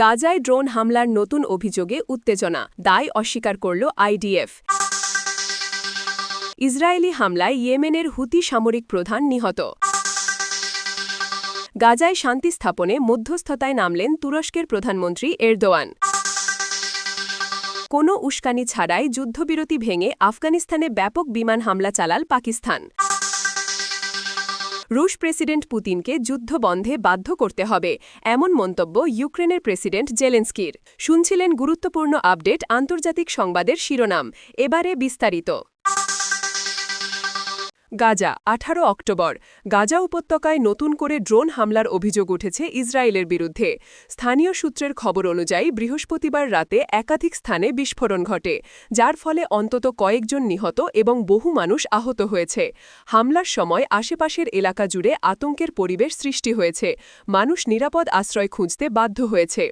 গাজায় ড্রোন হামলার নতুন অভিযোগে উত্তেজনা, দায় অস্বীকার করল আইডিএফ। ইসরায়েলি হামলায় ইয়েমেনের হুতি সামরিক প্রধান নিহত। গাজায় শান্তি স্থাপনে মধ্যস্থতায় নামলেন তুরস্কের প্রধানমন্ত্রী এরদোয়ান। কোনো উস্কানি ছাড়াই যুদ্ধবিরতি ভেঙে আফগানিস্তানে ব্যাপক বিমান হামলা চালাল পাকিস্তান। রুশ প্রেসিডেন্ট পুতিনকে যুদ্ধ বন্ধে বাধ্য করতে হবে, এমন মন্তব্য ইউক্রেনের প্রেসিডেন্ট জেলেন্সকির। শুনছিলেন গুরুত্বপূর্ণ আপডেট আন্তর্জাতিক সংবাদের শিরোনাম, এবারে বিস্তারিত। গাজা, আঠারো অক্টোবর। গাজা উপত্যকায় নতুন করে ড্রোন হামলার অভিযোগ উঠেছে ইসরায়েলের বিরুদ্ধে। স্থানীয় সূত্রের খবর অনুযায়ী, বৃহস্পতিবার রাতে একাধিক স্থানে বিস্ফোরণ ঘটে, যার ফলে অন্তত কয়েকজন নিহত এবং বহু মানুষ আহত হয়েছে। হামলার সময় আশেপাশের এলাকা জুড়ে আতঙ্কের পরিবেশ সৃষ্টি হয়েছে। মানুষ নিরাপদ আশ্রয় খুঁজতে বাধ্য হয়েছে।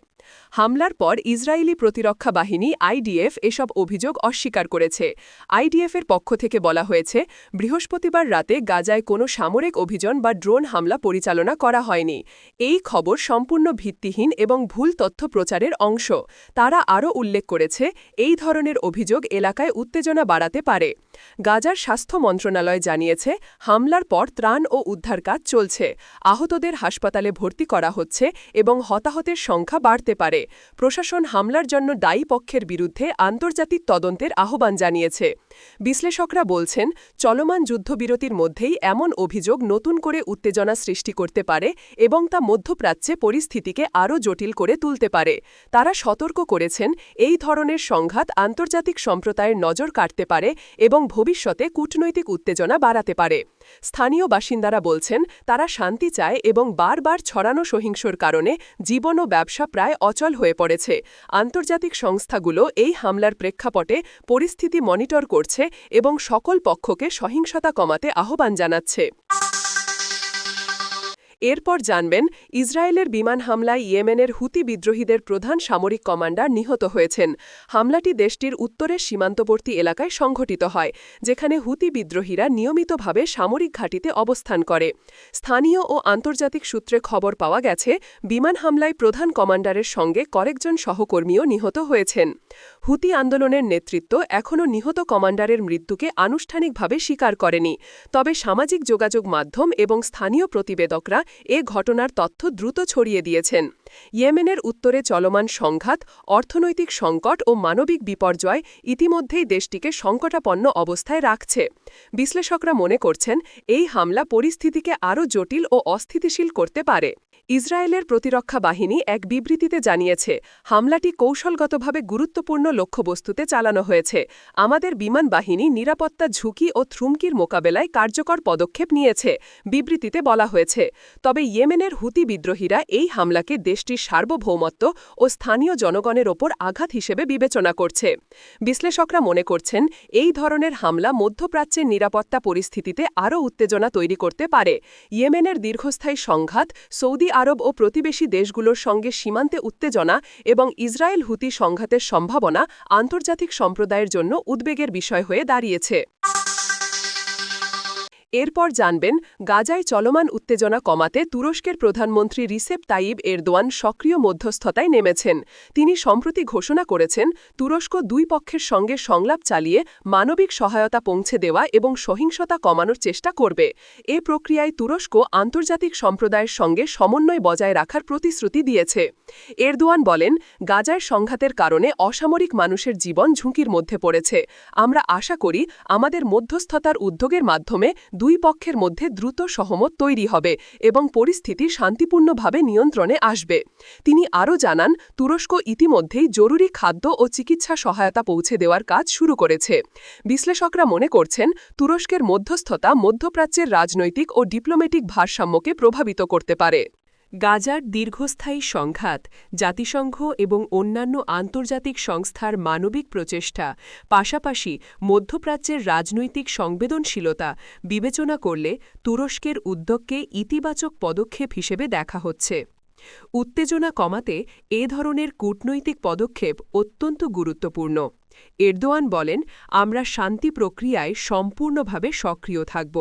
হামলার পর ইসরায়েলি প্রতিরক্ষা বাহিনী, আইডিএফ, এসব অভিযোগ অস্বীকার করেছে। আইডিএফের পক্ষ থেকে বলা হয়েছে, বৃহস্পতিবার রাতে গাজায় কোনো সামরিক অভিযান বা ড্রোন হামলা পরিচালনা করা হয়নি। এই খবর সম্পূর্ণ ভিত্তিহীন এবং ভুল তথ্য প্রচারের অংশ। তারা আরও উল্লেখ করেছে, এই ধরনের অভিযোগ এলাকায় উত্তেজনা বাড়াতে পারে। গাজার স্বাস্থ্য মন্ত্রণালয় জানিয়েছে, হামলার পর ত্রাণ ও উদ্ধার কাজ চলছে। আহতদের হাসপাতালে ভর্তি করা হচ্ছে এবং হতাহতের সংখ্যা বাড়তে পারে। প্রশাসন হামলার জন্য দায়ী পক্ষের বিরুদ্ধে আন্তর্জাতিক তদন্তের আহ্বান জানিয়েছে। বিশ্লেষকরা বলছেন, চলমান যুদ্ধবিরতির মধ্যেই এমন অভিযোগ নতুন করে উত্তেজনা সৃষ্টি করতে পারে এবং তা মধ্যপ্রাচ্যে পরিস্থিতিকে আরও জটিল করে তুলতে পারে। তারা সতর্ক করেছেন, এই ধরনের সংঘাত আন্তর্জাতিক সম্প্রদায়ের নজর কাটতে পারে এবং ভবিষ্যতে কূটনৈতিক উত্তেজনা বাড়াতে পারে। স্থানীয় বাসিন্দারা বলছেন, তারা শান্তি চায় এবং বারবার ছড়ানো সহিংসর কারণে জীবন ও ব্যবসা প্রায় অচল হয়ে পড়েছে। আন্তর্জাতিক সংস্থাগুলো এই হামলার প্রেক্ষাপটে পরিস্থিতি মনিটর করছে এবং সকল পক্ষকে সহিংসতা কমাতে আহ্বান জানাচ্ছে। এরপর জানবেন, ইসরায়েলের বিমান হামলায় ইয়েমেনের হুতি বিদ্রোহীদের প্রধান সামরিক কমান্ডার নিহত হয়েছেন। হামলাটি দেশটির উত্তরের সীমান্তবর্তী এলাকায় সংঘটিত হয়, যেখানে হুতি বিদ্রোহীরা নিয়মিতভাবে সামরিক ঘাঁটিতে অবস্থান করে। স্থানীয় ও আন্তর্জাতিক সূত্রে খবর পাওয়া গেছে, বিমান হামলায় প্রধান কমান্ডারের সঙ্গে কয়েকজন সহকর্মীও নিহত হয়েছেন। হুতি আন্দোলনের নেতৃত্ব এখনও নিহত কমান্ডারের মৃত্যুকে আনুষ্ঠানিকভাবে স্বীকার করেনি, তবে সামাজিক যোগাযোগ মাধ্যম এবং স্থানীয় প্রতিবেদকরা এ ঘটনার তথ্য দ্রুত ছড়িয়ে দিয়েছেন। ইয়েমেনের উত্তরে চলমান সংঘাত, অর্থনৈতিক সংকট ও মানবিক বিপর্যয় ইতিমধ্যেই দেশটিকে সংকটাপন্ন অবস্থায় রাখছে। বিশ্লেষকরা মনে করছেন, এই হামলা পরিস্থিতিকে আরও জটিল ও অস্থিতিশীল করতে পারে। ইসরায়েলের প্রতিরক্ষা বাহিনী এক বিবৃতিতে জানিয়েছে, হামলাটি কৌশলগতভাবে গুরুত্বপূর্ণ লক্ষ্যবস্তুতে চালানো হয়েছে। আমাদের বিমান বাহিনী নিরাপত্তা ঝুঁকি ও থ্রুমকির মোকাবেলায় কার্যকর পদক্ষেপ নিয়েছে, বিবৃতিতে বলা হয়েছে। তবে ইয়েমেনের হুতি বিদ্রোহীরা এই হামলাকে দেশটির সার্বভৌমত্ব ও স্থানীয় জনগণের ওপর আঘাত হিসেবে বিবেচনা করছে। বিশ্লেষকরা মনে করছেন, এই ধরনের হামলা মধ্যপ্রাচ্যের নিরাপত্তা পরিস্থিতিতে আরও উত্তেজনা তৈরি করতে পারে। ইয়েমেনের দীর্ঘস্থায়ী সংঘাত সৌদি আরব ও প্রতিবেশী দেশগুলোর সঙ্গে সীমান্তে উত্তেজনা এবং ইসরায়েল হুতি সংঘাতের সম্ভাবনা আন্তর্জাতিক সম্প্রদায়ের জন্য উদ্বেগের বিষয় হয়ে দাঁড়িয়েছে। এরপর জানবেন, গাজায় চলমান উত্তেজনা কমাতে তুরস্কের প্রধানমন্ত্রী রিসেপ তাইব এরদোয়ান সক্রিয় মধ্যস্থতায় নেমেছেন। তিনি সম্প্রতি ঘোষণা করেছেন, তুরস্ক দুই পক্ষের সঙ্গে সংলাপ চালিয়ে মানবিক সহায়তা পৌঁছে দেওয়া এবং সহিংসতা কমানোর চেষ্টা করবে। এ প্রক্রিয়ায় তুরস্ক আন্তর্জাতিক সম্প্রদায়ের সঙ্গে সমন্বয় বজায় রাখার প্রতিশ্রুতি দিয়েছে। এরদোয়ান বলেন, গাজায় সংঘাতের কারণে অসামরিক মানুষের জীবন ঝুঁকির মধ্যে পড়েছে। আমরা আশা করি, আমাদের মধ্যস্থতার উদ্যোগের মাধ্যমে দুই পক্ষের মধ্যে দ্রুত সহমত তৈরি হবে এবং পরিস্থিতি শান্তিপূর্ণভাবে নিয়ন্ত্রণে আসবে। তিনি আরও জানান, তুরস্ক ইতিমধ্যেই জরুরি খাদ্য ও চিকিৎসা সহায়তা পৌঁছে দেওয়ার কাজ শুরু করেছে। বিশ্লেষকরা মনে করছেন, তুরস্কের মধ্যস্থতা মধ্যপ্রাচ্যের রাজনৈতিক ও ডিপ্লোম্যাটিক ভারসাম্যকে প্রভাবিত করতে পারে। গাজার দীর্ঘস্থায়ী সংঘাত, জাতিসংঘ এবং অন্যান্য আন্তর্জাতিক সংস্থার মানবিক প্রচেষ্টা, পাশাপাশি মধ্যপ্রাচ্যের রাজনৈতিক সংবেদনশীলতা বিবেচনা করলে তুরস্কের উদ্যোগকে ইতিবাচক পদক্ষেপ হিসেবে দেখা হচ্ছে। উত্তেজনা কমাতে এ ধরনের কূটনৈতিক পদক্ষেপ অত্যন্ত গুরুত্বপূর্ণ। এরদোয়ান বলেন, আমরা শান্তি প্রক্রিয়ায় সম্পূর্ণভাবে সক্রিয় থাকব।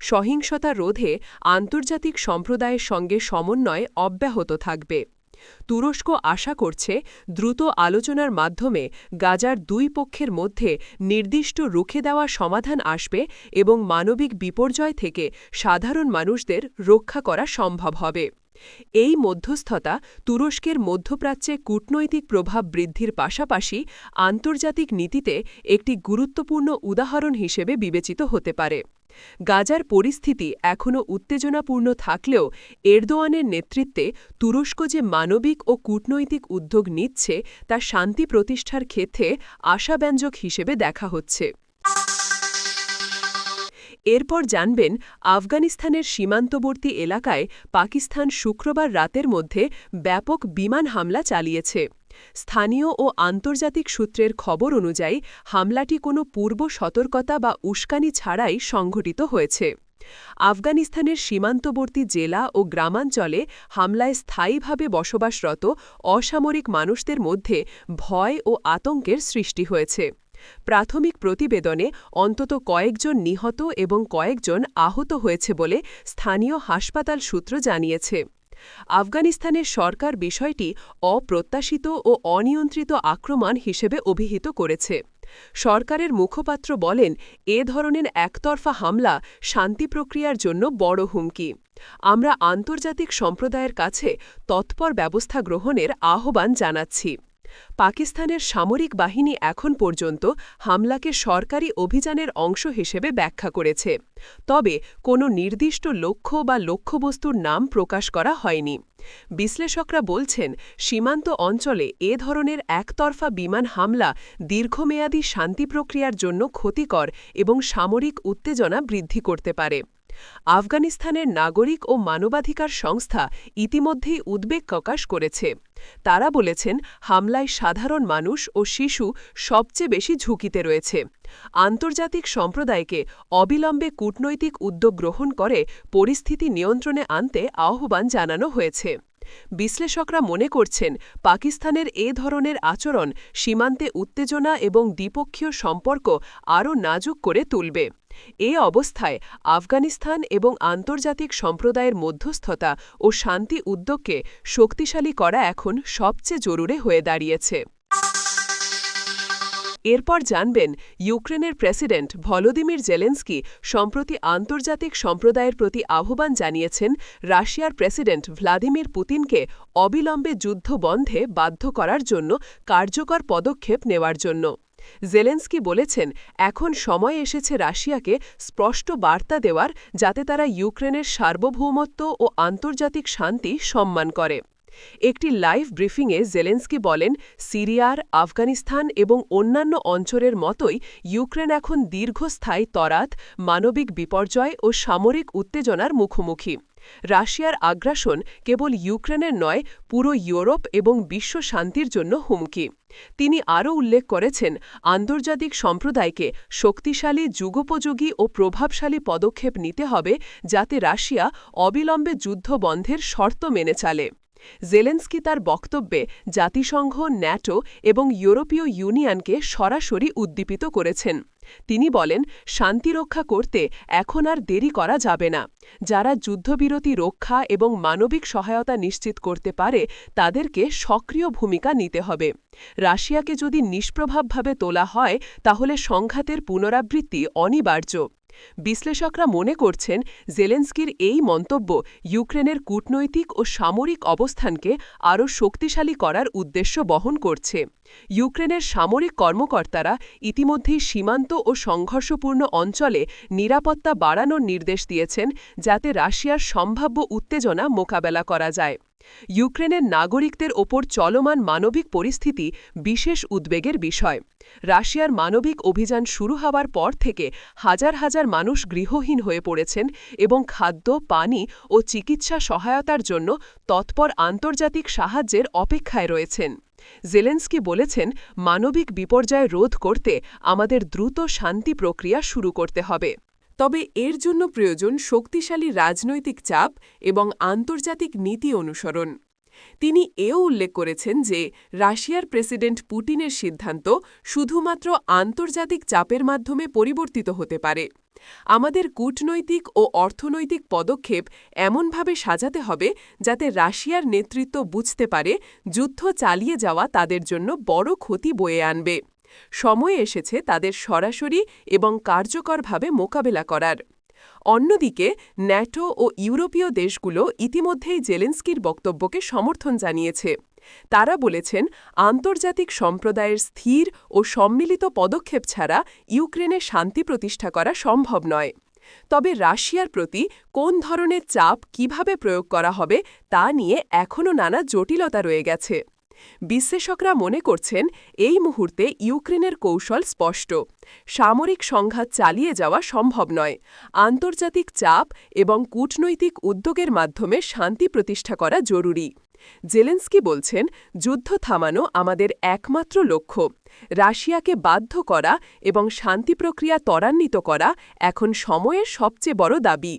সহিংসতা রোধে আন্তর্জাতিক সম্প্রদায়ের সঙ্গে সমন্বয় অব্যাহত থাকবে। তুরস্ক আশা করছে, দ্রুত আলোচনার মাধ্যমে গাজার দুই পক্ষের মধ্যে নির্দিষ্ট রুখে দেওয়া সমাধান আসবে এবং মানবিক বিপর্যয় থেকে সাধারণ মানুষদের রক্ষা করা সম্ভব হবে। এই মধ্যস্থতা তুরস্কের মধ্যপ্রাচ্যে কূটনৈতিক প্রভাব বৃদ্ধির পাশাপাশি আন্তর্জাতিক নীতিতে একটি গুরুত্বপূর্ণ উদাহরণ হিসেবে বিবেচিত হতে পারে। গাজার পরিস্থিতি এখনও উত্তেজনাপূর্ণ থাকলেও এরদোয়ানের নেতৃত্বে তুরস্ক যে মানবিক ও কূটনৈতিক উদ্যোগ নিচ্ছে, তা শান্তি প্রতিষ্ঠার ক্ষেত্রে আশাব্যঞ্জক হিসেবে দেখা হচ্ছে। এরপর জানবেন, আফগানিস্তানের সীমান্তবর্তী এলাকায় পাকিস্তান শুক্রবার রাতের মধ্যে ব্যাপক বিমান হামলা চালিয়েছে। স্থানীয় ও আন্তর্জাতিক সূত্রের খবর অনুযায়ী, হামলাটি কোনো পূর্ব সতর্কতা বা উস্কানি ছাড়াই সংঘটিত হয়েছে। আফগানিস্তানের সীমান্তবর্তী জেলা ও গ্রামাঞ্চলে হামলায় স্থায়ীভাবে বসবাসরত অসামরিক মানুষদের মধ্যে ভয় ও আতঙ্কের সৃষ্টি হয়েছে। প্রাথমিক প্রতিবেদনে অন্তত কয়েকজন নিহত এবং কয়েকজন আহত হয়েছে বলে স্থানীয় হাসপাতাল সূত্র জানিয়েছে। আফগানিস্তানের সরকার বিষয়টি অপ্রত্যাশিত ও অনিয়ন্ত্রিত আক্রমণ হিসেবে অভিহিত করেছে। সরকারের মুখপাত্র বলেন, এ ধরনের একতরফা হামলা শান্তি প্রক্রিয়ার জন্য বড় হুমকি। আমরা আন্তর্জাতিক সম্প্রদায়ের কাছে তৎপর ব্যবস্থা গ্রহণের আহ্বান জানাচ্ছি। পাকিস্তানের সামরিক বাহিনী এখন পর্যন্ত হামলাকে সরকারি অভিযানের অংশ হিসেবে ব্যাখ্যা করেছে। তবে কোনো নির্দিষ্ট লক্ষ্য বা লক্ষ্যবস্তুর নাম প্রকাশ করা হয়নি। বিশ্লেষকরা বলছেন, সীমান্ত অঞ্চলে এ ধরনের একতরফা বিমান হামলা দীর্ঘমেয়াদী শান্তি প্রক্রিয়ার জন্য ক্ষতিকর এবং সামরিক উত্তেজনা বৃদ্ধি করতে পারে। আফগানিস্তানের নাগরিক ও মানবাধিকার সংস্থা ইতিমধ্যেই উদ্বেগ প্রকাশ করেছে। তারা বলেছেন, হামলায় সাধারণ মানুষ ও শিশু সবচেয়ে বেশি ঝুঁকিতে রয়েছে। আন্তর্জাতিক সম্প্রদায়কে অবিলম্বে কূটনৈতিক উদ্যোগ গ্রহণ করে পরিস্থিতি নিয়ন্ত্রণে আনতে আহ্বান জানানো হয়েছে। বিশ্লেষকরা মনে করছেন, পাকিস্তানের এ ধরনের আচরণ সীমান্তে উত্তেজনা এবং দ্বিপক্ষীয় সম্পর্ক আরও নাজুক করে তুলবে। এ অবস্থায় আফগানিস্তান এবং আন্তর্জাতিক সম্প্রদায়ের মধ্যস্থতা ও শান্তি উদ্যোগকে শক্তিশালী করা এখন সবচেয়ে জরুরি হয়ে দাঁড়িয়েছে। এরপর জানবেন, ইউক্রেনের প্রেসিডেন্ট ভলোদিমির জেলেন্সকি সম্প্রতি আন্তর্জাতিক সম্প্রদায়ের প্রতি আহ্বান জানিয়েছেন, রাশিয়ার প্রেসিডেন্ট ভ্লাদিমির পুতিনকে অবিলম্বে যুদ্ধ বন্ধে বাধ্য করার জন্য কার্যকর পদক্ষেপ নেওয়ার জন্য। জেলেন্সকি বলেছেন, এখন সময় এসেছে রাশিয়াকে স্পষ্ট বার্তা দেওয়ার, যাতে তারা ইউক্রেনের সার্বভৌমত্ব ও আন্তর্জাতিক শান্তি সম্মান করে। একটি লাইভ ব্রিফিংয়ে জেলেন্সকি বলেন, সিরিয়ার, আফগানিস্তান এবং অন্যান্য অঞ্চলের মতোই ইউক্রেন এখন দীর্ঘস্থায়ী তরাত, মানবিক বিপর্যয় ও সামরিক উত্তেজনার মুখোমুখি। রাশিয়ার আগ্রাসন কেবল ইউক্রেনের নয়, পুরো ইউরোপ এবং বিশ্ব শান্তির জন্য হুমকি। তিনি আরও উল্লেখ করেছেন, আন্তর্জাতিক সম্প্রদায়কে শক্তিশালী, যুগোপযোগী ও প্রভাবশালী পদক্ষেপ নিতে হবে যাতে রাশিয়া অবিলম্বে যুদ্ধ বন্ধের শর্ত মেনে চালে। জেলেন্সকি তার বক্তব্যে জাতিসংঘ, ন্যাটো এবং ইউরোপীয় ইউনিয়নকে সরাসরি উদ্দীপিত করেছেন। তিনি বলেন, শান্তি রক্ষা করতে এখন আর দেরি করা যাবে না। যারা যুদ্ধবিরতি রক্ষা এবং মানবিক সহায়তা নিশ্চিত করতে পারে, তাদেরকে সক্রিয় ভূমিকা নিতে হবে। রাশিয়াকে যদি নিষ্প্রভাবভাবে তোলা হয়, তাহলে সংঘাতের পুনরাবৃত্তি অনিবার্য। বিশ্লেষকরা মনে করছেন জেলেন্সকির এই মন্তব্য ইউক্রেনের কূটনৈতিক ও সামরিক অবস্থানকে আরও শক্তিশালী করার উদ্দেশ্য বহন করছে। ইউক্রেনের সামরিক কর্মকর্তারা ইতিমধ্যেই সীমান্ত ও সংঘর্ষপূর্ণ অঞ্চলে নিরাপত্তা বাড়ানোর নির্দেশ দিয়েছেন, যাতে রাশিয়ার সম্ভাব্য উত্তেজনা মোকাবেলা করা যায়। ইউক্রেনের নাগরিকদের ওপর চলমান মানবিক পরিস্থিতি বিশেষ উদ্বেগের বিষয়। রাশিয়ার মানবিক অভিযান শুরু হওয়ার পর থেকে হাজার হাজার মানুষ গৃহহীন হয়ে পড়েছেন এবং খাদ্য, পানি ও চিকিৎসা সহায়তার জন্য তৎপর আন্তর্জাতিক সাহায্যের অপেক্ষায় রয়েছেন। জেলেন্সকি বলেছেন, মানবিক বিপর্যয় রোধ করতে আমাদের দ্রুত শান্তি প্রক্রিয়া শুরু করতে হবে। তবে এর জন্য প্রয়োজন শক্তিশালী রাজনৈতিক চাপ এবং আন্তর্জাতিক নীতি অনুসরণ। তিনি এও উল্লেখ করেছেন যে, রাশিয়ার প্রেসিডেন্ট পুটিনের সিদ্ধান্ত শুধুমাত্র আন্তর্জাতিক চাপের মাধ্যমে পরিবর্তিত হতে পারে। আমাদের কূটনৈতিক ও অর্থনৈতিক পদক্ষেপ এমনভাবে সাজাতে হবে যাতে রাশিয়ার নেতৃত্ব বুঝতে পারে যুদ্ধ চালিয়ে যাওয়া তাদের জন্য বড় ক্ষতি বয়ে আনবে। সময় এসেছে তাদের সরাসরি এবং কার্যকরভাবে মোকাবেলা করার। অন্যদিকে, ন্যাটো ও ইউরোপীয় দেশগুলো ইতিমধ্যেই জেলেন্সকির বক্তব্যকে সমর্থন জানিয়েছে। তারা বলেছেন, আন্তর্জাতিক সম্প্রদায়ের স্থির ও সম্মিলিত পদক্ষেপ ছাড়া ইউক্রেনে শান্তি প্রতিষ্ঠা করা সম্ভব নয়। তবে রাশিয়ার প্রতি কোন ধরনের চাপ কীভাবে প্রয়োগ করা হবে তা নিয়ে এখনও নানা জটিলতা রয়ে গেছে। বিশ্লেষকরা মনে করছেন, এই মুহূর্তে ইউক্রেনের কৌশল স্পষ্ট। সামরিক সংঘাত চালিয়ে যাওয়া সম্ভব নয়। আন্তর্জাতিক চাপ এবং কূটনৈতিক উদ্যোগের মাধ্যমে শান্তি প্রতিষ্ঠা করা জরুরি। জেলেন্সকি বলছেন, যুদ্ধ থামানো আমাদের একমাত্র লক্ষ্য। রাশিয়াকে বাধ্য করা এবং শান্তি প্রক্রিয়া ত্বরান্বিত করা এখন সময়ের সবচেয়ে বড় দাবি।